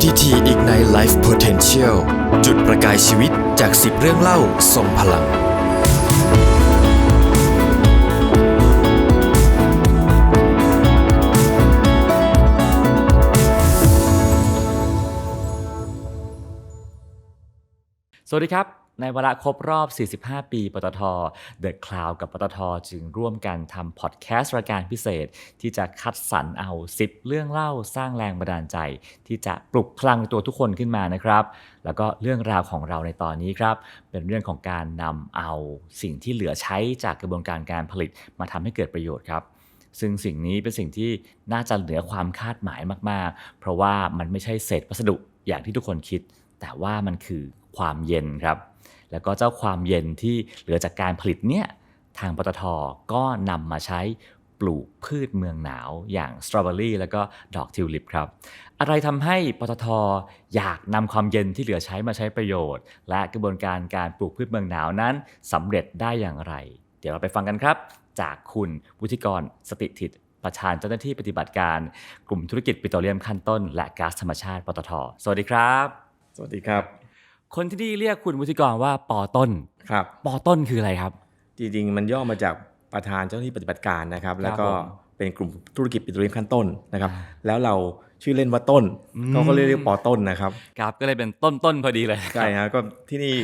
PTT Ignite Life Potential จุดประกายชีวิตจาก 10 เรื่องเล่าทรงพลัง สวัสดีครับ ในวาระครบรอบ 45 ปี ปตท The Cloud กับปตท จึงร่วมกันทำพอดแคสต์รายการพิเศษ ที่จะคัดสรรเอา 10 เรื่องเล่าสร้างแรงบันดาลใจ ที่จะปลุกพลังในตัวทุกคนขึ้นมานะครับ แล้วก็เรื่องราวของเราในตอนนี้ครับ เป็นเรื่องของการนำเอาสิ่งที่เหลือใช้จากกระบวนการการผลิตมาทำให้เกิดประโยชน์ครับซึ่งสิ่งนี้เป็นสิ่งที่น่าจะเหนือความคาดหมายมาก ๆ เพราะว่ามันไม่ใช่เศษวัสดุอย่างที่ทุกคนคิด แต่ว่ามันคือความเย็นครับ แล้วก็เจ้าความเย็นที่เหลือจากการผลิตเนี่ยทางปตทก็นำมาใช้ปลูกพืชเมืองหนาวอย่างสตรอเบอรี่แล้วก็ดอกทิวลิปครับ อะไรทำให้ปตทอยากนำความเย็นที่เหลือใช้มาใช้ประโยชน์ และกระบวนการการปลูกพืชเมืองหนาวนั้นสำเร็จได้อย่างไร เดี๋ยวเราไปฟังกันครับ จากคุณวุฒิกรสติถิตประธานเจ้าหน้าที่ปฏิบัติการกลุ่มธุรกิจปิโตรเลียมขั้นต้น และก๊าซธรรมชาติปตท สวัสดีครับ สวัสดีครับ คนที่นี่เรียกคุณวุฒิกรว่าปอต้นครับปอต้นคืออะไรครับ จริงๆ มันย่อมาจากประธานเจ้าหน้าที่ปฏิบัติการนะครับ แล้วก็ผมเป็นกลุ่มธุรกิจปิโตรเลียมขั้นต้นนะครับอ่าแล้วเราชื่อเล่นว่าต้นอืมเขาก็เรียกปอต้นนะครับครับก็เลยเป็นต้นต้นๆพอดีเลยใช่ฮะก็ที่นี่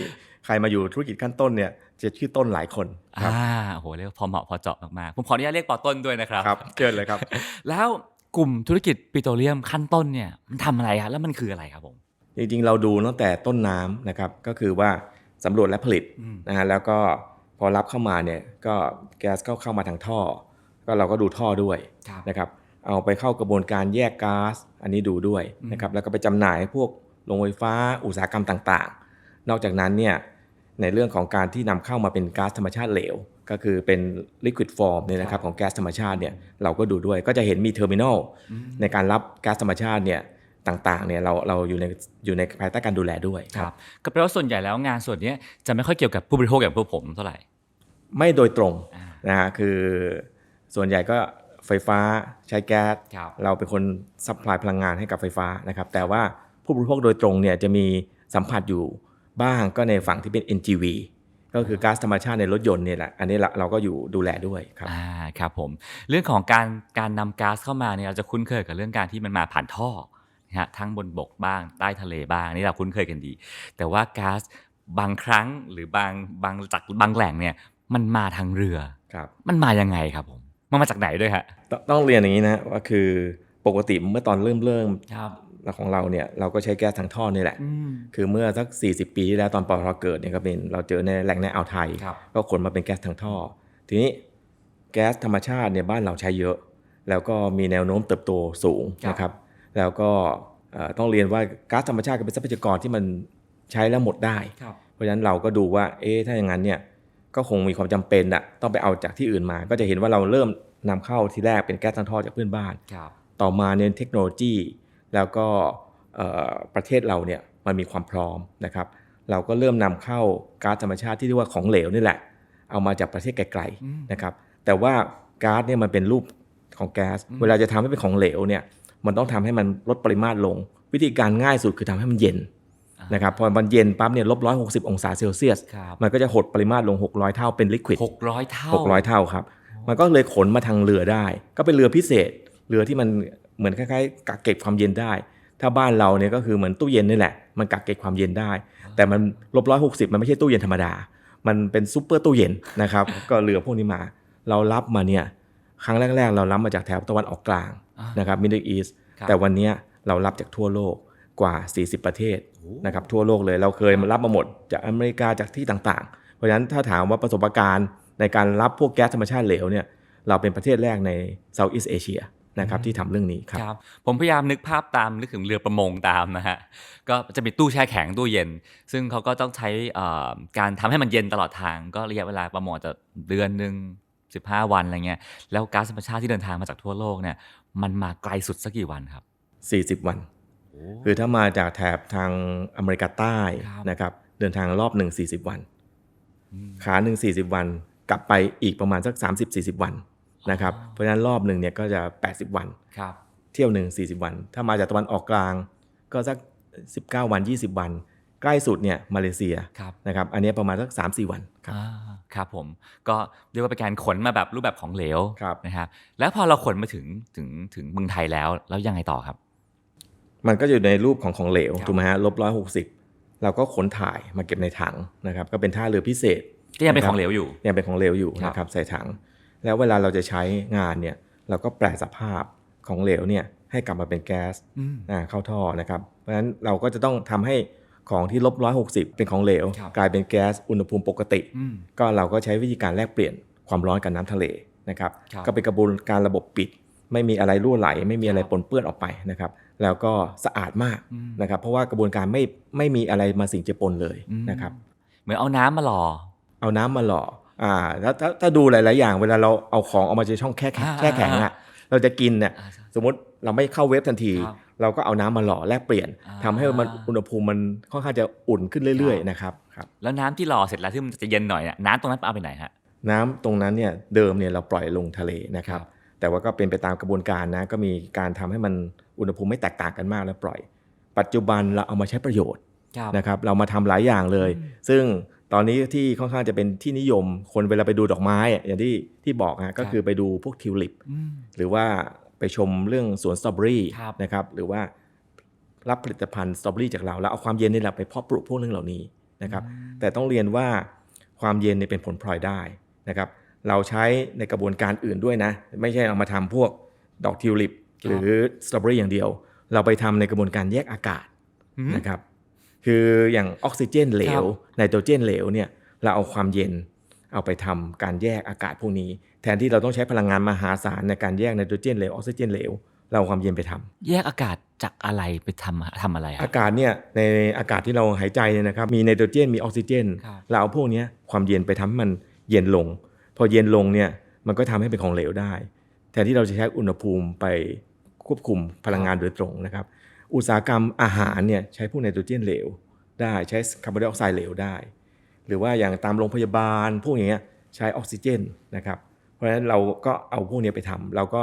ใครมาอยู่ธุรกิจขั้นต้นเนี่ยจะชื่อต้นหลายคนครับอ่าโอ้โหเรียกว่าพอเหมาะพอเจาะมากๆผมขออนุญาตเรียกปอต้นด้วยนะครับครับเชิญเลยครับ แล้วกลุ่มธุรกิจปิโตรเลียมขั้นต้นเนี่ยมันทำอะไรครับแล้วมันคืออะไรครับผม จริงๆ เราดูตั้งแต่ต้นน้ำนะครับก็คือว่าสำรวจและผลิตอืมนะฮะแล้วก็พอรับเข้ามาเนี่ยก็แก๊สก็เข้ามาทางท่อ ก็เราก็ดูท่อด้วยครับนะครับเอาไปเข้ากระบวนการแยกก๊าซอันนี้ดูด้วยนะครับแล้วก็ไปจำหน่ายให้พวกโรงไฟฟ้าอุตสาหกรรมต่างๆ นอกจากนั้นเนี่ยในเรื่องของการที่นำเข้ามาเป็นก๊าซธรรมชาติเหลว ก็คือเป็น liquid form เนี่ยนะครับของแก๊สธรรมชาติเนี่ยเราก็ดูด้วยก็จะเห็นมีเทอร์มินอลอืมในการรับก๊าซธรรมชาติเนี่ย ต่างๆเนี่ยเราเราอยู่ในอยู่ในภายใต้การดูแลด้วยครับก็แปลว่าส่วนใหญ่แล้วงานส่วนเนี้ยจะไม่ค่อยเกี่ยวกับผู้บริโภคอย่างพวกผมเท่าไหร่ ไม่โดยตรงอ่านะฮะคือส่วนใหญ่ก็ไฟฟ้าใช้แก๊สครับเราเป็นคนซัพพลายพลังงานให้กับไฟฟ้านะครับ แต่ว่าผู้บริโภคโดยตรงเนี่ยจะมีสัมผัสอยู่บ้างก็ในฝั่งที่เป็น NGV ก็คือก๊าซธรรมชาติในรถยนต์เนี่ยแหละ อันนี้เราเราก็อยู่ดูแลด้วยครับ อ่า ครับผม เรื่องของการการนำก๊าซเข้ามาเนี่ยเราจะคุ้นเคยกับเรื่องการที่มันมาผ่านท่อ นะฮะทั้งบนบกบ้างใต้ทะเลบ้างอันนี่เราคุ้นเคยกันดี แต่ว่าก๊าซบางครั้งหรือบางบางจากบางแหล่งเนี่ยมันมาทางเรือครับมันมายังไงครับผมมันมาจากไหนด้วยฮะต้องต้องเรียนอย่างนี้นะว่าคือปกติเมื่อตอนเริ่มเริ่มครับของเราเนี่ยเราก็ใช้แก๊สทางท่อนี่แหละอืมคือเมื่อสัก 40 ปีที่แล้วตอนปอทเกิดเนี่ยก็เป็นเราเจอในแหล่งในอ่าวไทยครับก็ขนมาเป็นแก๊สทางท่อ ทีนี้แก๊สธรรมชาติเนี่ยบ้านเราใช้เยอะ แล้วก็มีแนวโน้มเติบโตสูงครับนะครับ แล้วก็เอ่อต้องเรียนว่าก๊าซธรรมชาติก็เป็นทรัพยากรที่มันใช้แล้วหมดได้ครับเพราะฉะนั้นเราก็ดูว่า เอ๊ะ ถ้าอย่างนั้นเนี่ย ก็คงมีความจำเป็นอะต้องไปเอาจากที่อื่นมา ก็จะเห็นว่าเราเริ่มนำเข้าทีแรกเป็นแก๊สทางท่อจากเพื่อนบ้านครับต่อมาเนี่ยเทคโนโลยี แล้วก็เอ่อประเทศเราเนี่ยมันมีความพร้อมนะครับ เราก็เริ่มนำเข้าก๊าซธรรมชาติที่เรียกว่าของเหลวนี่แหละ เอามาจากประเทศไกลอืมๆนะครับ แต่ว่าก๊าซเนี่ยมันเป็นรูปของแก๊สอืมเวลาจะทำให้เป็นของเหลวเนี่ย มันต้องทำให้มันลดปริมาตรลง วิธีการง่ายสุดคือทำให้มันเย็นนะครับพอมันเย็นปั๊บเนี่ยลบร้อยหกสิบองศาเซลเซียสครับมันก็จะหดปริมาตรลง 600 เท่าเป็นลิควิดหกร้อยเท่าหกร้อยเท่าครับ มันก็เลยขนมาทางเรือได้ ก็เป็นเรือพิเศษ เรือที่มันเหมือนคล้ายๆกักเก็บความเย็นได้ ถ้าบ้านเราเนี่ยก็คือเหมือนตู้เย็นนี่แหละ มันกักเก็บความเย็นได้ แต่มันลบร้อยหกสิบมันไม่ใช่ตู้เย็นธรรมดา มันเป็นซูเปอร์ตู้เย็นนะครับ ก็เรือพวกนี้มา เรารับมาเนี่ยครั้งแรก ๆ เรารับมาจากแถบตะวันออกกลางอ่า นนะครับ Middle East ครับแต่วันเนี้ยเรารับจากทั่วโลกกว่า 40 ประเทศโอ้นะครับทั่วโลกเลยเราเคยมารับมาหมดจากอเมริกาจากที่ต่างๆ เพราะฉะนั้นถ้าถามว่าประสบการณ์ในการรับพวกแก๊สธรรมชาติเหลวเนี่ยเราเป็นประเทศแรกใน Southeast Asia นะครับที่ทำเรื่องนี้ครับครับผมพยายามนึกภาพตามนึกถึงเรือประมงตามนะฮะก็จะมีตู้แช่แข็งตู้เย็น ซึ่งเขาก็ต้องใช้เอ่อการทำให้มันเย็นตลอดทาง ก็ระยะเวลาประมาณจะเดือนหนึ่ง 15 วันอะไรเงี้ยแล้วก๊าซธรรมชาติที่เดินทางมาจากทั่วโลกเนี่ยมันมาไกลสุดสักกี่วันครับ 40 วัน คือถ้ามาจากแถบทางอเมริกาใต้ครับนะครับเดินทางรอบหนึ่ง40 วันอืมขาหนึ่ง40 วัน กลับไปอีกประมาณสัก 30-40 วันนะครับอ๋อเพราะฉะนั้นรอบหนึ่งเนี่ยก็จะ 80 วันครับเที่ยวหนึ่ง40 วัน ถ้ามาจากตะวันออกกลางก็สัก 19 วัน 20 วัน ใกล้สุดเนี่ยมาเลเซียครับนะครับอันเนี้ยประมาณสัก3-4วันครับอ่าครับผมก็เรียกว่าเป็นการขนมาแบบรูปแบบของเหลวครับนะครับแล้วพอเราขนมาถึงถึงถึงเมืองไทยแล้วแล้วยังไงต่อครับ มันก็อยู่ในรูปของของเหลวครับถูกไหมฮะลบร้อยหกสิบเราก็ขนถ่ายมาเก็บในถังนะครับก็เป็นท่าเรือพิเศษก็ยังเป็นนะคขรับองเหลวอยู่ยังเป็นของเหลวอยู่ครับนะครับใส่ถัง แล้วเวลาเราจะใช้งานเนี่ยเราก็แปลสภาพของเหลวเนี่ยให้กลับมาเป็นแก๊สอืมอ่าเข้าท่อนะครับ เพราะฉะนั้นเราก็จะต้องทำให้ ของที่ลบร้อยหกสิบเป็นของเหลวครับกลายเป็นแก๊สอุณหภูมิปกติอืมก็เราก็ใช้วิธีการแลกเปลี่ยนความร้อนกับน้ำทะเลนะครับครับก็เป็นกระบวนการระบบปิด ไม่มีอะไรรั่วไหล ไม่มีอะไรครับปนเปื้อนออกไปนะครับแล้วก็สะอาดมากอืมนะครับเพราะว่ากระบวนการไม่ไม่มีอะไรมาสิ่งเจือปนเลยนะครับเหมือนเอาน้ำมาหล่อเอาน้ำมาหล่ออ่าถ้าถ้าถ้าดูหลาย ๆ อย่างเวลาเราเอาของออกมาจากช่องแค่แข็งอ่าแค่แข็งอ่าอะเราจะกินเนี่ยอ่าใช่สมมติเราไม่เข้าเวฟทันทีครับ เราก็เอาน้ำมาหล่อแลกเปลี่ยนอ่าทำให้มันอุณหภูมิมันค่อนข้างจะอุ่นขึ้นเรื่อยครับๆนะครับครับแล้วน้ำที่หล่อเสร็จแล้วที่มันจะเย็นหน่อยน่ะน้ำตรงนั้นเอาไปไหนฮะน้ำตรงนั้นเนี่ยเดิมเนี่ยเราปล่อยลงทะเลนะครับครับแต่ว่าก็เป็นไปตามกระบวนการนะก็มีการทำให้มันอุณหภูมิไม่แตกต่างกันมากแล้วปล่อย ปัจจุบันเราเอามาใช้ประโยชน์ครับนะครับเรามาทำหลายอย่างเลยอืมซึ่งตอนนี้ที่ค่อนข้างจะเป็นที่นิยมคนเวลาไปดูดอกไม้อะอย่างที่ที่บอกฮะก็คือไปดูพวกทิวลิปอืมหรือว่าไป ชมเรื่องสวนสตรอเบอรี่ครับนะครับหรือว่ารับผลิตภัณฑ์สตรอเบอรี่จากเราแล้วเอาความเย็นนี่แหละไปเพาะปลูกพวกเรื่องเหล่านี้นะครับแต่ต้องเรียนว่าความเย็นเนี่ยเป็นผลพลอยได้นะครับเราใช้ในกระบวนการอื่นด้วยนะ ไม่ใช่เอามาทำพวกดอกทิวลิปครับหรือสตรอเบอรี่อย่างเดียว เราไปทำในกระบวนการแยกอากาศอืมนะครับคืออย่างออกซิเจนเหลวครับไนโตรเจนเหลวเนี่ยเราเอาความเย็น เอาไปทำการแยกอากาศพวกนี้ แทนที่เราต้องใช้พลังงานมหาศาลในการแยกไนโตรเจนเหลวออกซิเจนเหลวเราเอาความเย็นไปทำแยกอากาศจากอะไรไปทำทำอะไรครัอาบกาศเนี่ยในอากาศที่เราหายใจเนี่ยนะครับมีไนโตรเจนมีออกซิเจนครับเราเอาพวกเนี้ยความเย็นไปทำให้มันเย็นลง พอเย็นลงเนี่ยมันก็ทำให้เป็นของเหลวได้ แทนที่เราจะใช้อุณหภูมิไปควบคุมพลังงานโดยตรงนะครับอุตสาหกรรมอาหารเนี่ยใช้พวกไนโตรเจนเหลวได้ใช้คาร์บอนไดออกไซด์เหลวได้ หรือว่าอย่างตามโรงพยาบาล พวกอย่างเงี้ยใช้ออกซิเจนนะครับ เพราะฉะนั้นเราก็เอาพวกเนี้ยไปทำเราก็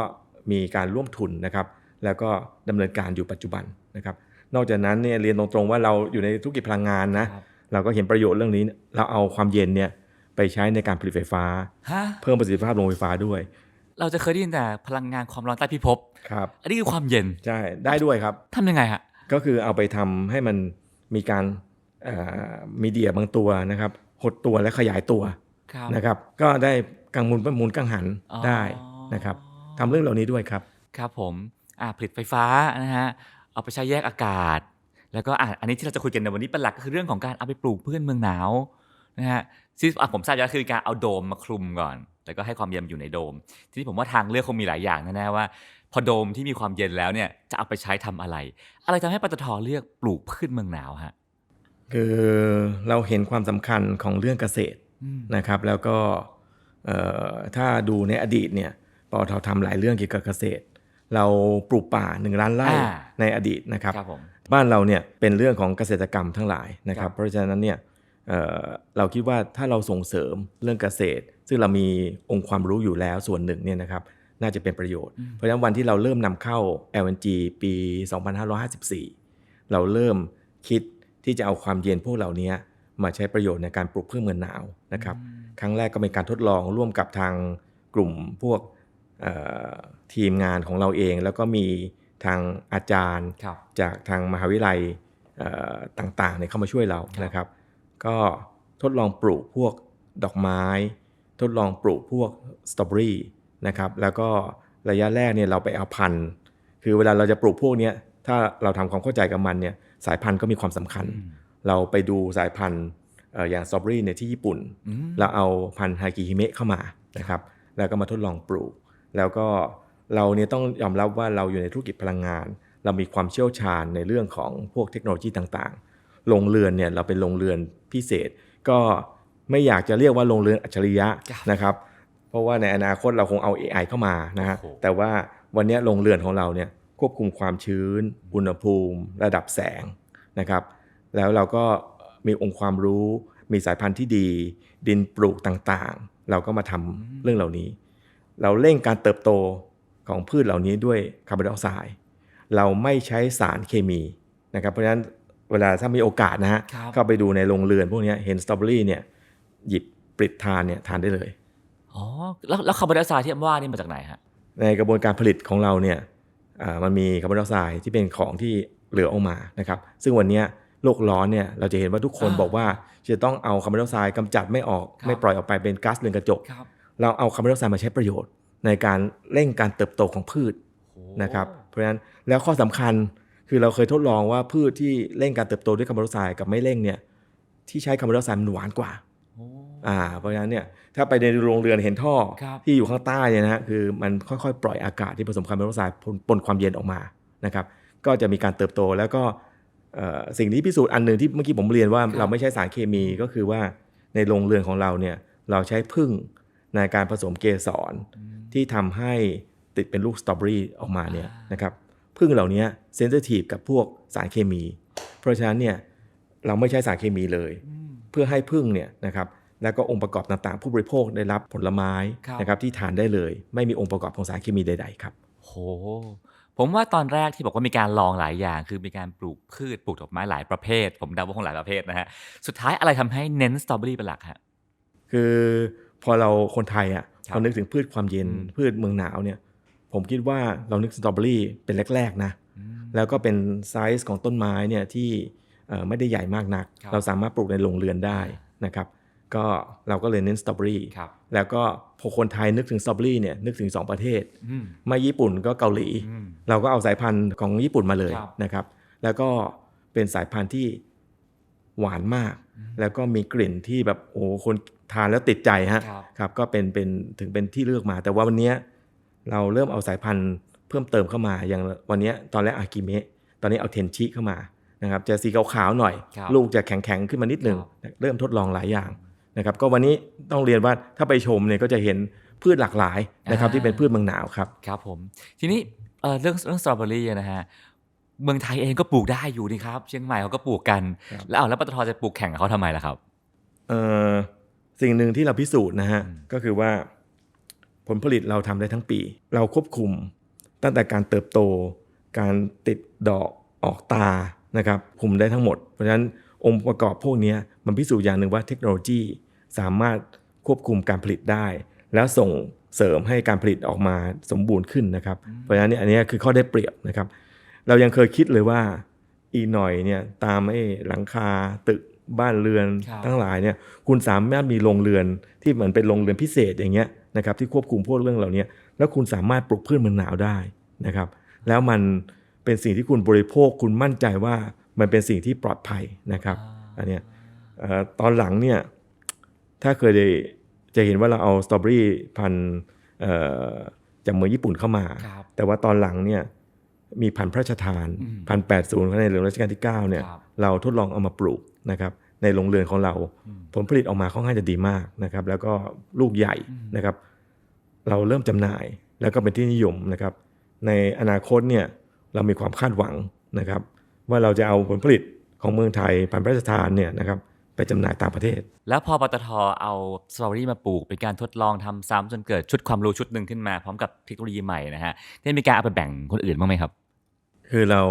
มีการร่วมทุนนะครับ แล้วก็ดำเนินการอยู่ปัจจุบันนะครับ นอกจากนั้นเนี่ยเรียนตรงๆว่าเราอยู่ในธุรกิจพลังงานนะครับเราก็เห็นประโยชน์เรื่องนี้ เราเอาความเย็นเนี่ยไปใช้ในการผลิตไฟฟ้าฮะเพิ่มประสิทธิภาพโรงไฟฟ้าด้วย เราจะเคยได้ยินแต่พลังงานความร้อนใต้พิภพครับ อันนี้คือความเย็นใช่ได้ด้วยครับทำยังไงฮะก็คือเอาไปทำให้มันมีการเอ่อ มีเดียบางตัวนะครับหดตัวและขยายตัวครับนะครับ ก็ได้กังมุนประมูลกังหันอ๋อได้นะครับทำเรื่องเหล่านี้ด้วยครับ ครับผมอ่าผลิตไฟฟ้านะฮะเอาไปใช้แยกอากาศ แล้วก็อะอันนี้ที่เราจะคุยกันในวันนี้เป็นหลักก็คือเรื่องของการเอาไปปลูกพืชเมืองหนาวนะฮะที่อะผมทราบอยู่แล้วคือการเอาโดมมาคลุมก่อน แล้วก็ให้ความเย็นอยู่ในโดม ทีนี้ผมว่าทางเลือกคงมีหลายอย่างแน่ๆว่า พอโดมที่มีความเย็นแล้วเนี่ยจะเอาไปใช้ทำอะไร อะไรทำให้ปตทเลือกปลูกพืชเมืองหนาวฮะ คือเราเห็นความสำคัญของเรื่องเกษตรอืมนะครับ แล้วก็เอ่อถ้าดูในอดีตเนี่ยปอททำหลายเรื่องเกี่ยวกับเกษตร เราปลูกป่าหนึ่งล้านไร่อ่าในอดีตนะครับครับผมบ้านเราเนี่ยเป็นเรื่องของเกษตรกรรมทั้งหลายนะคครัรับบเพราะฉะนั้นเนี่ยเอ่อเราคิดว่าถ้าเราส่งเสริมเรื่องเกษตร ซึ่งเรามีองค์ความรู้อยู่แล้วส่วนหนึ่งเนี่ยนะครับน่าจะเป็นประโยชน์ เพราะฉะนั้นวันที่เราเริ่มนำเข้า LNG ปี 2554 เราเริ่มคิด ที่จะเอาความเย็นพวกเหล่านี้มาใช้ประโยชน์ในการปลูกพืชเมืองหนาวนะครับ ครั้งแรกก็เป็นการทดลองร่วมกับทางกลุ่มพวกเอ่อทีมงานของเราเอง แล้วก็มีทางอาจารย์ครับจากทางมหาวิทยาลัยเอ่อต่างๆเนี่ยเข้ามาช่วยเราครับนะครับ ก็ทดลองปลูกพวกดอกไม้ ทดลองปลูกพวกสตรอเบอรี่นะครับ แล้วก็ระยะแรกเนี่ยเราไปเอาพันธุ์ คือเวลาเราจะปลูกพวกเนี้ยถ้าเราทำความเข้าใจกับมันเนี่ย สายพันธุ์ก็มีความสำคัญอืมเราไปดูสายพันธุ์เอ่ออย่างสตรอเบอรี่เนี่ยที่ญี่ปุ่นอืมเราเอาพันธุ์ฮากิฮิเมะเข้ามานะครับแล้วก็มาทดลองปลูก แล้วก็เราเนี่ยต้องยอมรับว่าเราอยู่ในธุรกิจพลังงาน เรามีความเชี่ยวชาญในเรื่องของพวกเทคโนโลยีต่างๆโรงเรือนเนี่ยเราเป็นโรงเรือนพิเศษ ก็ไม่อยากจะเรียกว่าโรงเรือนอัจฉริยะครับนะครับ เพราะว่าในอนาคตเราคงเอา AI เข้ามานะฮะโอ้โหแต่ว่าวันเนี้ยโรงเรือนของเราเนี่ย ควบคุมความชื้น อุณหภูมิ ระดับแสงนะครับ แล้วเราก็มีองค์ความรู้ มีสายพันธุ์ที่ดี ดินปลูกต่างๆ เราก็มาทำเรื่องเหล่านี้ เราเร่งการเติบโตของพืชเหล่านี้ด้วยคาร์บอนไดออกไซด์เราไม่ใช้สารเคมีนะครับเพราะฉะนั้นเวลาถ้ามีโอกาสนะฮะครับเข้าไปดูในโรงเรือนพวกเนี้ยเห็นสตรอเบอรี่เนี่ยหยิบปลิดทานเนี่ยทานได้เลยอ๋อแล้วแล้วคาร์บอนไดออกไซด์ที่ว่านี่มาจากไหนฮะในกระบวนการผลิตของเราเนี่ยอ่า มันมีคาร์บอนไดออกไซด์ที่เป็นของที่เหลือออกมานะครับ ซึ่งวันเนี้ยโลกร้อนเนี่ยเราจะเห็นว่าทุกคนอ่าบอกว่าจะต้องเอาคาร์บอนไดออกไซด์กำจัดไม่ออกครับไม่ปล่อยออกไปเป็นก๊าซเรือนกระจกครับเราเอาคาร์บอนไดออกไซด์มาใช้ประโยชน์ ในการเร่งการเติบโตของพืชโอ้นะครับ เพราะฉะนั้นแล้วข้อสำคัญคือเราเคยทดลองว่าพืชที่เร่งการเติบโตด้วยคาร์บอนไดออกไซด์กับไม่เร่งเนี่ยที่ใช้คาร์บอนไดออกไซด์มันหวานกว่าโอ้อ่าเพราะฉะนั้นเนี่ยถ้าไปในโรงเรือนเห็นท่อครับที่อยู่ข้างใต้เนี่ยนะฮะคือมันค่อยๆ ปล่อยอากาศที่ผสมคาร์บอนไดออกไซด์ปนปนความเย็นออกมานะครับก็จะมีการเติบโตแล้วก็เอ่อสิ่งที่พิสูจน์อันหนึ่งที่เมื่อกี้ผมเรียนว่าเราไม่ใช้สารเคมีก็คือว่าในโรงเรือนของเราเนี่ยเราใช้พึ่งในการผสมเกสรที่ทำให้ติดเป็นลูกสตรอเบอรี่ออกมาเนี่ยอ่านนะครับพึ่งเหล่านี้เซนซิทีฟกับพวกสารเคมี เพราะฉะนั้นเนี่ยเราไม่ใช้สารเคมีเลยอืมเพื่อให้พึ่งเนี่ยนะครับ แล้วก็องค์ประกอบต่างๆ ผู้บริโภคได้รับผลไม้ครับนะครับที่ทานได้เลย ไม่มีองค์ประกอบของสารเคมีใด ๆ ครับโหผมว่าตอนแรกที่บอกว่ามีการลองหลายอย่าง คือมีการปลูกพืชปลูกดอกไม้หลายประเภท ผมเดาว่าคงหลายประเภทนะฮะสุดท้ายอะไรทำให้เน้นสตรอเบอรี่เป็นหลักฮะคือพอเราคนไทยอะครับเรานึกถึงพืชความเย็นอืมพืชเมืองหนาวเนี่ย ผมคิดว่าเรานึกสตรอเบอรี่เป็นแรกๆนะอืมแล้วก็เป็นไซส์ของต้นไม้เนี่ยที่เอ่อไม่ได้ใหญ่มากนักครับเราสามารถปลูกในโรงเรือนได้นะครับ ก็เราก็เลยเน้นสตรอเบอรี่ครับแล้วก็พอคนไทยนึกถึงสตรอเบอรี่เนี่ยนึกถึง 2 ประเทศอืมไม่ญี่ปุ่นก็เกาหลีอืมเราก็เอาสายพันธุ์ของญี่ปุ่นมาเลยครับนะครับ แล้วก็เป็นสายพันธุ์ที่หวานมาก แล้วก็มีกลิ่นที่แบบโอ้คนทานแล้วติดใจฮะครับครับก็เป็นเป็นถึงเป็นที่เลือกมา แต่ว่าวันเนี้ยเราเริ่มเอาสายพันธุ์เพิ่มเติมเข้ามาอย่างวันเนี้ยตอนแรกอากิเมะตอนนี้เอาเทนชิเข้ามานะครับจะสีขาวๆหน่อยครับลูกจะแข็งๆขึ้นมานิดหนึ่งครับเริ่มทดลองหลายอย่าง นะครับก็วันนี้ต้องเรียนว่าถ้าไปชมเนี่ยก็จะเห็นพืชหลากหลายนะครับอ่าที่เป็นพืชเมืองหนาวครับครับผมทีนี้เอ่อเรื่องเรื่องสตรอเบอรี่นะฮะเมืองไทยเองก็ปลูกได้อยู่นี่ครับเชียงใหม่เขาก็ปลูกกันครับแล้วเอาแล้วปตทจะปลูกแข่งกับเขาทำไมล่ะครับเอ่อสิ่งหนึ่งที่เราพิสูจน์นะฮะอืมก็คือว่าผลผลิตเราทำได้ทั้งปี เราควบคุมตั้งแต่การเติบโต การติดดอกออกตานะครับคุมได้ทั้งหมด เพราะฉะนั้น องค์ประกอบพวกเนี้ยมันพิสูจน์อย่างหนึ่งว่าเทคโนโลยีสามารถควบคุมการผลิตได้ แล้วส่งเสริมให้การผลิตออกมาสมบูรณ์ขึ้นนะครับ เพราะฉะนั้นเนี่ยอันเนี้ยคือข้อได้เปรียบนะครับ เรายังเคยคิดเลยว่าอีกหน่อยเนี่ยตามไอ้หลังคาตึกบ้านเรือนครับทั้งหลายเนี่ยคุณสามารถมีโรงเรือนที่เหมือนเป็นโรงเรือนพิเศษอย่างเงี้ยนะครับที่ควบคุมพวกเรื่องเหล่านี้แล้วคุณสามารถปลูกพืชเมืองหนาวได้นะครับ แล้วมันเป็นสิ่งที่คุณบริโภคคุณมั่นใจว่า มันเป็นสิ่งที่ปลอดภัยนะครับอันเนี้ยเอ่อตอนหลังเนี่ยถ้าเคยได้จะเห็นว่าเราเอาสตรอเบอรี่พันธุ์เอ่อจากเมืองญี่ปุ่นเข้ามาครับแต่ว่าตอนหลังเนี่ยมีพันธุ์พระราชทานอืมพันแปดศูนย์ในหลวงรัชกาลที่9เนี่ยครับเราทดลองเอามาปลูกนะครับในโรงเรือนของเราอืมผลผลิตออกมาค่อนข้างจะดีมากนะครับ แล้วก็ลูกใหญ่อืมนะครับ เราเริ่มจำหน่ายแล้วก็เป็นที่นิยมนะครับ ในอนาคตเนี่ยเรามีความคาดหวังนะครับ ว่าเราจะเอาผลผลิตของเมืองไทยพันธุ์พระราชทานเนี่ยนะครับไปจำหน่ายต่างประเทศ แล้วพอปตทเอาสตรอเบอรี่มาปลูกเป็นการทดลองทำซ้ำจนเกิดชุดความรู้ชุดหนึ่งขึ้นมา พร้อมกับเทคโนโลยีใหม่นะฮะได้มีการเอาไปแบ่งคนอื่นบ้างไหมครับ คือเรา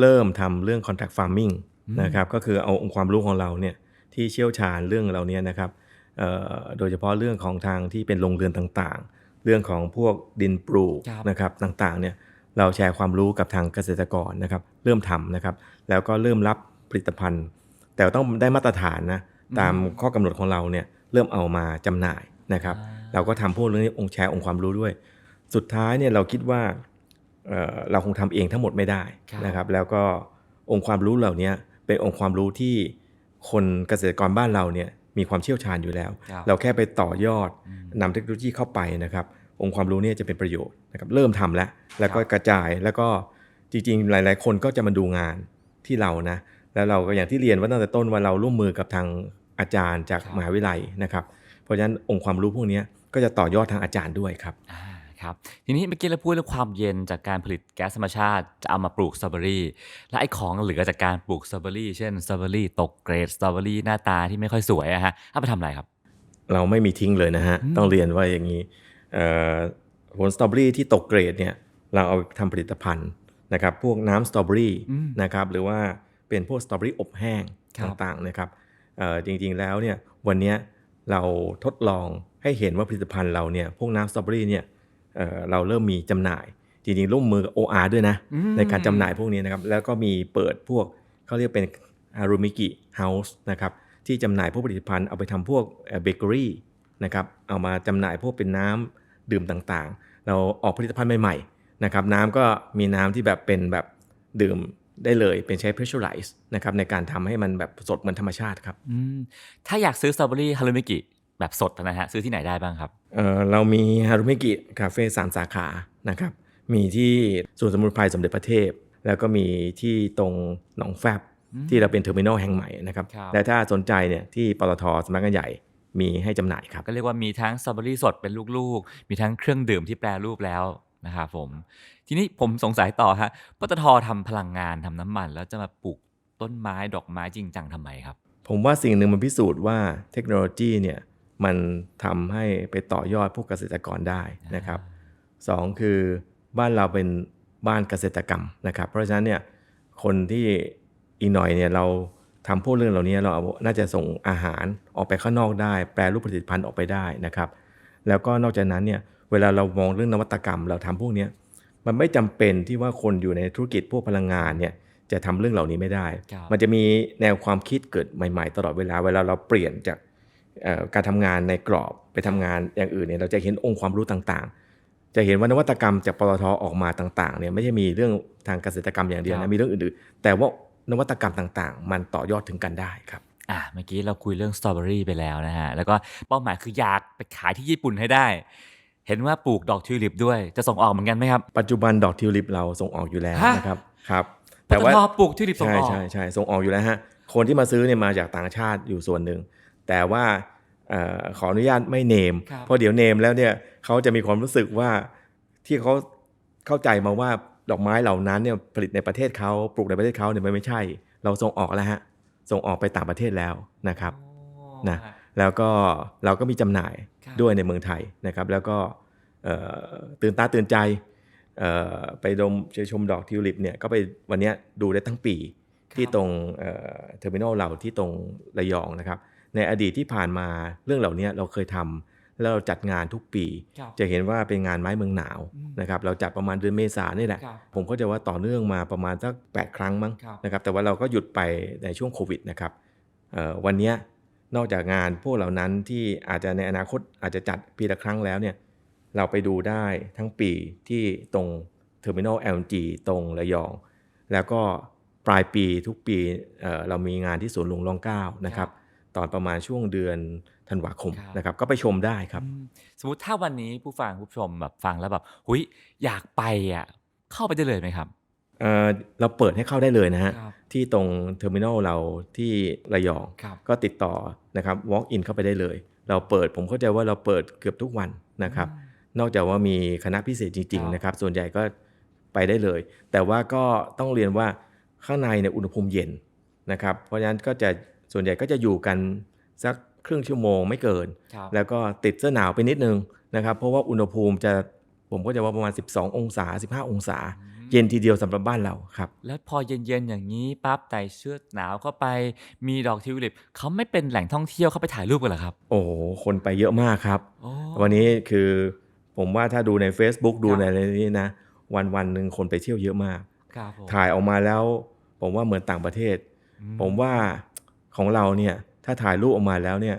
เริ่มทำเรื่อง contract farming อืมนะครับก็คือเอาองค์ความรู้ของเราเนี่ยที่เชี่ยวชาญเรื่องเราเนี้นะครับเอ่อโดยเฉพาะเรื่องของทางที่เป็นโรงเรือนต่างๆ เรื่องของพวกดินปลูกครับนะครับต่างๆเนี่ย เราแชร์ความรู้กับทางเกษตรกรนะครับ เริ่มทำนะครับ แล้วก็เริ่มรับผลิตภัณฑ์ แต่ต้องได้มาตรฐานนะตามข้อกำหนดของเราเนี่ยเริ่มเอามาจำหน่ายนะครับ เราก็ทำพวกเรื่องนี้องค์แชร์องค์ความรู้ด้วย สุดท้ายเนี่ยเราคิดว่าเอ่อเราคงทำเองทั้งหมดไม่ได้ครับนะครับ แล้วก็องค์ความรู้เหล่านี้เป็นองค์ความรู้ที่คนเกษตรกรบ้านเราเนี่ยมีความเชี่ยวชาญอยู่แล้วครับเราแค่ไปต่อยอดอืมนำเทคโนโลยีเข้าไปนะครับ องค์ความรู้เนี่ยจะเป็นประโยชน์นะครับเริ่มทำแล้วแล้วก็ครับกระจายแล้วก็จริงๆ หลาย ๆ คนก็จะมาดูงานที่เรานะแล้วเราก็อย่างที่เรียนว่าตั้งแต่ต้นว่าเราร่วมมือกับทางอาจารย์จากครับมหาวิทยาลัยนะครับ เพราะฉะนั้นองค์ความรู้พวกเนี้ยก็จะต่อยอดทางอาจารย์ด้วยครับอ่าครับทีนี้เมื่อกี้เราพูดเรื่องความเย็นจากการผลิตแก๊สธรรมชาติจะเอามาปลูกสตรอเบอรี่และไอ้ของเหลือจากการปลูกสตรอเบอรี่เช่นสตรอเบอรี่ตกเกรดสตรอเบอรี่หน้าตาที่ไม่ค่อยสวยอะฮะเอาไปทำอะไรครับ เราไม่มีทิ้งเลยนะฮะอืมต้องเรียนว่าอย่างนี้เอ่อ ผลสตรอเบอรี่ที่ตกเกรดเนี่ยเราเอาทำผลิตภัณฑ์นะครับพวกน้ำสตรอเบอรี่อืมนะครับหรือว่าเป็นพวกสตรอเบอรี่อบแห้งครับต่างๆนะครับเอ่อจริงๆแล้วเนี่ยวันเนี้ยเราทดลองให้เห็นว่าผลิตภัณฑ์เราเนี่ยพวกน้ำสตรอเบอรี่เนี่ยเอ่อเราเริ่มมีจำหน่าย จริงๆร่วมมือกับ OR ด้วยนะอืมในการจำหน่ายพวกนี้นะครับแล้วก็มีเปิดพวกเขาเรียกเป็นฮารุมิกิเฮาส์นะครับที่จำหน่ายพวกผลิตภัณฑ์เอาไปทำพวกเบเกอรี่ นะครับเอามาจำหน่ายพวกเป็นน้ำดื่มต่างๆ เราออกผลิตภัณฑ์ใหม่ๆนะครับน้ำก็มีน้ำที่แบบเป็นแบบดื่มได้เลยเป็นใช้ pressurize นะครับในการทำให้มันแบบสดเหมือนธรรมชาติครับอืมถ้าอยากซื้อสตรอเบอรี่ฮารุมิกิแบบสดนะฮะซื้อที่ไหนได้บ้างครับเอ่อเรามีฮารุมิกิคาเฟ่สามสาขานะครับมีที่สวนสมุนไพรสมเด็จพระเทพ แล้วก็มีที่ตรงหนองแฟบอืมที่เราเป็นเทอร์มินอลแห่งใหม่นะครับครับ และถ้าสนใจเนี่ยที่ปตทสำนักงานใหญ่ มีให้จำหน่ายครับ ก็เรียกว่ามีทั้งสตรอเบอรี่สดเป็นลูกๆ มีทั้งเครื่องดื่มที่แปรรูปแล้วนะครับผม ทีนี้ผมสงสัยต่อฮะปตททำพลังงานทำน้ำมัน แล้วจะมาปลูกต้นไม้ดอกไม้จริงจังทำไมครับ ผมว่าสิ่งหนึ่งมันพิสูจน์ว่าเทคโนโลยีเนี่ยมันทำให้ไปต่อยอดพวกเกษตรกรได้นะครับสองคือบ้านเราเป็นบ้านเกษตรกรรมนะครับ เพราะฉะนั้นเนี่ยคนที่อีกหน่อยเนี่ยเรา ทำพวกเรื่องเหล่านี้เราเอาน่าจะส่งอาหารออกไปข้างนอกได้ แปลรูปผลิตภัณฑ์ออกไปได้นะครับ แล้วก็นอกจากนั้นเนี่ยเวลาเรามองเรื่องนวัตกรรม เราทำพวกเนี้ยมันไม่จำเป็นที่ว่าคนอยู่ในธุรกิจพวกพลังงานเนี่ยจะทำเรื่องเหล่านี้ไม่ได้ครับมันจะมีแนวความคิดเกิดใหม่ ๆ ตลอดเวลา เวลาเราเปลี่ยนจากเอ่อการทำงานในกรอบไปทำงานอย่างอื่นเนี่ยเราจะเห็นองค์ความรู้ต่างๆ จะเห็นว่านวัตกรรมจากปตทออกมาต่างๆเนี่ยไม่ใช่มีเรื่องทางเกษตรกรรมอย่างเดียวครันะบมีเรื่องอื่นๆ แต่ว่า นวัตกรรมต่างๆ มันต่อยอดถึงกันได้ครับอะเมื่อกี้เราคุยเรื่องสตรอเบอรี่ไปแล้วนะฮะ แล้วก็เป้าหมายคืออยากไปขายที่ญี่ปุ่นให้ได้ เห็นว่าปลูกดอกทิวลิปด้วย จะส่งออกเหมือนกันไหมครับ ปัจจุบันดอกทิวลิปเราส่งออกอยู่แล้วฮะนะครับครับปตทปลูกทิวลิปส่งใช่ออกใช่ใช่ส่งออกอยู่แล้วฮะ คนที่มาซื้อเนี่ยมาจากต่างชาติอยู่ส่วนหนึ่ง แต่ว่าเอ่อขออนุญาตไม่เนมครับเพราะเดี๋ยวเนมแล้วเนี่ยเขาจะมีความรู้สึกว่าที่เขาเข้าใจมาว่า ดอกไม้เหล่านั้นเนี่ยผลิตในประเทศเขาปลูกในประเทศเขาเนี่ยมันไม่ใช่ เราส่งออกแล้วฮะส่งออกไปต่างประเทศแล้วนะครับนะแล้วก็เราก็มีจำหน่ายครับด้วยในเมืองไทยนะครับ แล้วก็เอ่อตื่นตาตื่นใจเอ่อไปดมไปชมดอกทิวลิปเนี่ยก็ไปวันเนี้ยดูได้ทั้งปีที่ตรงเทอร์มินอลเราที่ตรงระยองนะครับ ในอดีตที่ผ่านมาเรื่องเหล่านี้เราเคยทำ แล้วเราจัดงานทุกปีครับจะเห็นว่าเป็นงานไม้เมืองหนาวอืมนะครับเราจัดประมาณเดือนเมษานี่แหละครับผมก็จะว่าต่อเนื่องมาประมาณสัก 8 ครั้งมั้งครับนะครับแต่ว่าเราก็หยุดไปในช่วงโควิดนะครับเอ่อวันเนี้ยนอกจากงานพวกเหล่านั้นที่อาจจะในอนาคตอาจจะจัดปีละครั้งแล้วเนี่ยเราไปดูได้ทั้งปีที่ตรงเทอร์มินอล LNG ตรงระยอง แล้วก็ปลายปีทุกปีเอ่อเรามีงานที่สวนหลวงรองเก้านะครับ ตอนประมาณช่วงเดือนธันวาคมครับนะครับก็ไปชมได้ครับอืมสมมติถ้าวันนี้ผู้ฟังผู้ชมแบบฟังแล้วแบบหุยอยากไปอะเข้าไปได้เลยไหมครับเอ่อเราเปิดให้เข้าได้เลยนะฮะครับที่ตรงเทอร์มินอลเราที่ระยองครับก็ติดต่อนะครับ walk in เข้าไปได้เลย เราเปิดผมเข้าใจว่าเราเปิดเกือบทุกวันนะครับ นอกจากว่ามีคณะพิเศษจริงครับๆนะครับ ส่วนใหญ่ก็ไปได้เลย แต่ว่าก็ต้องเรียนว่าข้างในเนี่ยอุณหภูมิเย็นนะครับ เพราะฉะนั้นก็จะ ส่วนใหญ่ก็จะอยู่กันสักครึ่งชั่วโมงไม่เกินครับแล้วก็ติดเสื้อหนาวไปนิดนึงนะครับ เพราะว่าอุณหภูมิจะผมก็จะว่าประมาณ 12 องศา 15 องศา เย็นทีเดียวสำหรับบ้านเราครับ แล้วพอเย็นๆอย่างนี้ปั๊บใส่เสื้อหนาวเข้าไปมีดอกทิวลิปเขาไม่เป็นแหล่งท่องเที่ยวเข้าไปถ่ายรูปกันเหรอครับ โอ้โหคนไปเยอะมากครับโอ้วันนี้คือผมว่าถ้าดูใน Facebook ดูครับในอะไรนี้นะ วันวันๆหนึ่งคนไปเที่ยวเยอะมากครับผมถ่ายออกมาแล้ว ผมว่าเหมือนต่างประเทศอืผมว่า ของเราเนี่ยถ้าถ่ายรูปออกมาแล้วเนี่ย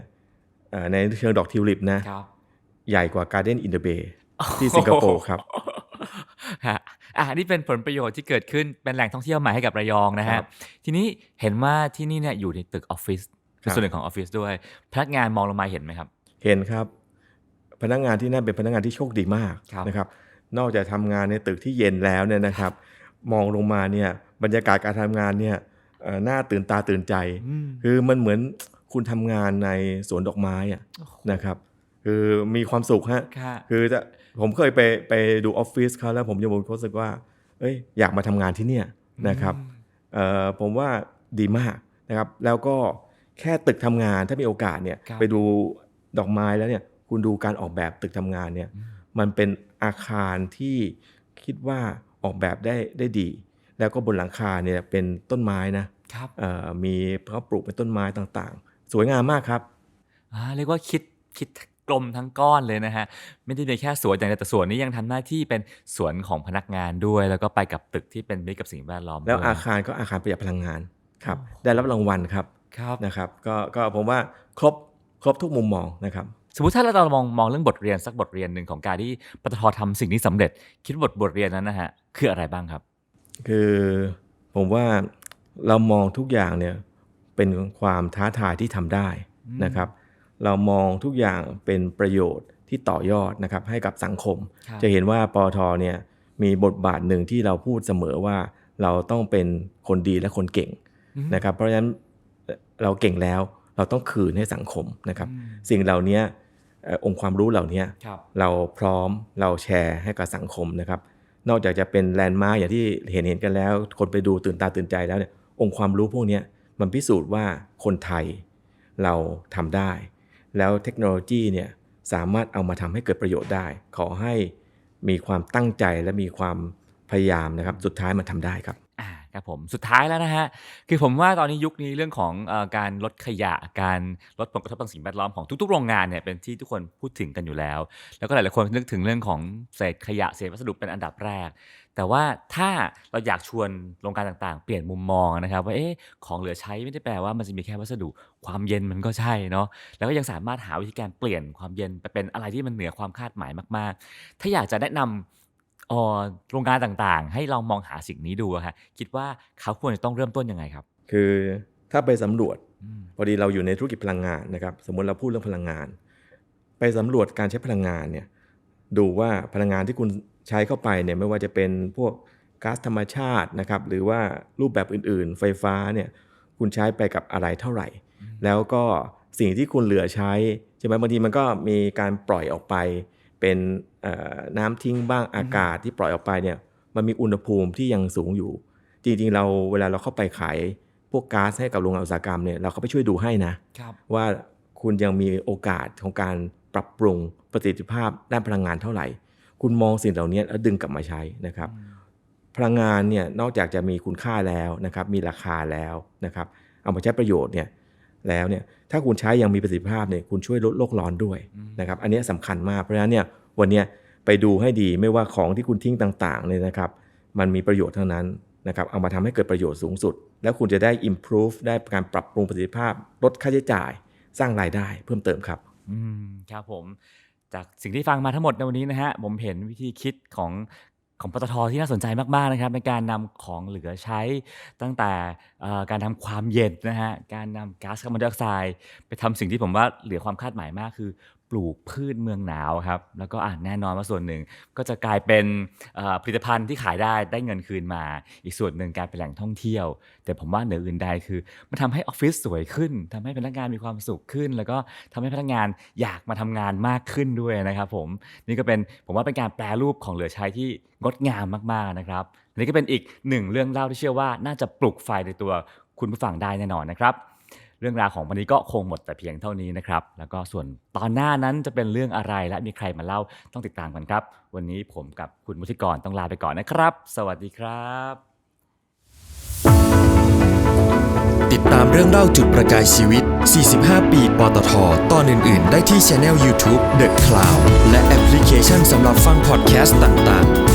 เอ่อในเชิงดอกทิวลิปนะครับใหญ่กว่า Garden in the Bay ที่สิงคโปร์ครับฮะอะนี่เป็นผลประโยชน์ที่เกิดขึ้นเป็นแหล่งท่องเที่ยวใหม่ให้กับระยองนะครัฮะบทีนี้เห็นว่าที่นี่เนี่ยอยู่ในตึกออฟฟิศเป็นครับส่วนหนึ่งของออฟฟิศด้วย พนักงานมองลงมาเห็นไหมครับ เห็นครับ พนักงานที่นั่นเป็นพนักงานที่โชคดีมากครับนะครับ นอกจากทำงานในตึกที่เย็นแล้วเนี่ยนะครับ มองลงมาเนี่ยบรรยากาศการทำงานเนี่ย เอ่อน่าตื่นตาตื่นใจอืมคือมันเหมือนคุณทำงานในสวนดอกไม้อะโอ้โหนะครับคือมีความสุขฮะค่ะคือจะผมเคยไปไปดูออฟฟิศเขาแล้วผมจะมีความรู้สึกว่า เอ้ยอยากมาทำงานที่เนี่ยนะครับอืมเอ่อผมว่าดีมากนะครับแล้วก็แค่ตึกทำงานถ้ามีโอกาสเนี่ยครับไปดูดอกไม้แล้วเนี่ยคุณดูการออกแบบตึกทำงานเนี่ยอืมมันเป็นอาคารที่คิดว่าออกแบบได้ได้ดี แล้วก็บนหลังคาเนี่ยเป็นต้นไม้นะครับเอ่อมีเขาปลูกเป็นต้นไม้ต่างๆ สวยงามมากครับอ่าเรียกว่าคิดคิดกลมทั้งก้อนเลยนะฮะ ไม่ได้เป็นแค่สวนอย่างเดียวแต่สวนนี้ยังทำหน้าที่เป็นสวนของพนักงานด้วย แล้วก็ไปกับตึกที่เป็นมิตรกับสิ่งแวดล้อม แล้วด้วยอาคารก็อาคารประหยัดพลังงานครับโอ้ได้รับรางวัลครับครับนะครับก็ก็ผมว่าครบครบทุกมุมมองนะครับสมมติถ้าเรามองมองเรื่องบทเรียนสักบทเรียนหนึ่งของการที่ปตททำสิ่งนี้สำเร็จ คิดว่าบทบทเรียนนั้นนะฮะคืออะไรบ้างครับ คือผมว่าเรามองทุกอย่างเนี่ยเป็นความท้าทายที่ทำได้อืมนะครับ เรามองทุกอย่างเป็นประโยชน์ที่ต่อยอดนะครับให้กับสังคมครับจะเห็นว่าปอทเนี่ยมีบทบาทหนึ่งที่เราพูดเสมอว่าเราต้องเป็นคนดีและคนเก่งอืมนะครับ เพราะฉะนั้นเอ่อเราเก่งแล้วเราต้องคืนให้สังคมนะครับอืมสิ่งเหล่านี้เอ่อองค์ความรู้เหล่านี้ครับเราพร้อมเราแชร์ให้กับสังคมนะครับ นอกจากจะเป็นแลนด์มาร์กอย่างที่เห็นเห็นกันแล้ว คนไปดูตื่นตาตื่นใจแล้วเนี่ยองค์ความรู้พวกนี้มันพิสูจน์ว่าคนไทยเราทำได้ แล้วเทคโนโลยีเนี่ยสามารถเอามาทำให้เกิดประโยชน์ได้ ขอให้มีความตั้งใจและมีความพยายามนะครับ สุดท้ายมันทำได้ครับ ครับผมสุดท้ายแล้วนะฮะคือผมว่าตอนนี้ยุคนี้เรื่องของอการลดขยะ การลดผลกระทบทางสิ่งแวดล้อมของทุกๆ โรงงานเนี่ยเป็นที่ทุกคนพูดถึงกันอยู่แล้ว แล้วก็หลายๆคนนึกถึงเรื่องของเศษขยะเศษวัสดุเป็นอันดับแรก แต่ว่าถ้าเราอยากชวนโรงงานต่างๆ เปลี่ยนมุมมองนะครับว่าเอ๊ะของเหลือใช้ไม่ได้แปลว่ามันจะมีแค่วัสดุความเย็นมันก็ใช่เนาะแล้วก็ยังสามารถหาวิธีการเปลี่ยนความเย็นไปเป็นอะไรที่มันเหนือความคาดหมายมากๆ ถ้าอยากจะแนะนำเอ่อ โรงงานต่างๆ ให้เรามองหาสิ่งนี้ดูอะฮะคิดว่าเขาควรจะต้องเริ่มต้นยังไงครับ คือถ้าไปสำรวจอืมพอดีเราอยู่ในธุรกิจพลังงานนะครับ สมมติเราพูดเรื่องพลังงาน ไปสำรวจการใช้พลังงานเนี่ยดูว่าพลังงานที่คุณใช้เข้าไปเนี่ยไม่ว่าจะเป็นพวกก๊าซธรรมชาตินะครับหรือว่ารูปแบบอื่นๆ ไฟฟ้าเนี่ยคุณใช้ไปกับอะไรเท่าไหร่ แล้วก็สิ่งที่คุณเหลือใช้ใช่ไหมบางทีมันก็มีการปล่อยออกไป เป็นเอ่อน้ำทิ้งบ้างอากาศที่ปล่อยออกไปเนี่ยมันมีอุณหภูมิที่ยังสูงอยู่ จริงๆเราเวลาเราเข้าไปขายพวกก๊าซให้กับโรงงานอุตสาหกรรมเนี่ยเราก็ไปช่วยดูให้นะครับว่าคุณยังมีโอกาสของการปรับปรุงประสิทธิภาพด้านพลังงานเท่าไหร่ คุณมองสิ่งเหล่านี้แล้วดึงกลับมาใช้นะครับ พลังงานเนี่ยนอกจากจะมีคุณค่าแล้วนะครับมีราคาแล้วนะครับเอามาใช้ประโยชน์เนี่ย แล้วเนี่ยถ้าคุณใช้อยังมีประสิทธิภาพเนี่ยคุณช่วยลดโลกร้อนด้วยนะครับอันนี้สำคัญมากเพราะฉะนั้นเนี่ยวันเนี้ยไปดูให้ดีไม่ว่าของที่คุณทิ้งต่างๆเนี่ยนะครับมันมีประโยชน์ทั้งนั้นนะครับเอามาทำให้เกิดประโยชน์สูงสุด แล้วคุณจะได้ improve ได้การปรับปรุงประสิทธิภาพ ลดค่าใช้จ่าย สร้างรายได้เพิ่มเติมครับอืมครับผมจากสิ่งที่ฟังมาทั้งหมดในวันนี้นะฮะผมเห็นวิธีคิดของ ของปตทที่น่าสนใจมากๆนะครับในการนำของเหลือใช้ตั้งแต่การทำความเย็นนะฮะการนำก๊าซคาร์บอนไดออกไซด์ไปทำสิ่งที่ผมว่าเหลือความคาดหมายมากคือ ปลูกพืชเมืองหนาวครับ แล้วก็อ่าแน่นอนว่าส่วนหนึ่งก็จะกลายเป็นผลิตภัณฑ์ที่ขายได้ได้เงินคืนมา อีกส่วนหนึ่งกลายเป็นแหล่งท่องเที่ยว แต่ผมว่าเหนืออื่นใดคือมันทำให้ออฟฟิศสวยขึ้นทำให้พนักงานมีความสุขขึ้น แล้วก็ทำให้พนักงานอยากมาทำงานมากขึ้นด้วยนะครับผมนี่ก็เป็นผมว่าเป็นการแปลรูปของเหลือใช้ที่งดงามมากๆนะครับนนี้ก็เป็นอีกหนึ่งเรื่องเล่าที่เชื่อว่าน่าจะปลุกไฟในตัวคุณผู้ฟังได้แน่นอนนะครับ เรื่องราวของวันนี้ก็คงหมดแต่เพียงเท่านี้นะครับ แล้วก็ส่วนตอนหน้านั้นจะเป็นเรื่องอะไรและมีใครมาเล่าต้องติดตามกันครับ วันนี้ผมกับคุณมุทิกรต้องลาไปก่อนนะครับ สวัสดีครับ ติดตามเรื่องเล่าจุดประกายชีวิต 45 ปีปตทตอนอื่น ๆ ได้ที่ channel YouTube The Cloud และแอปพลิเคชันสำหรับฟังพอดแคสต์ต่าง ๆ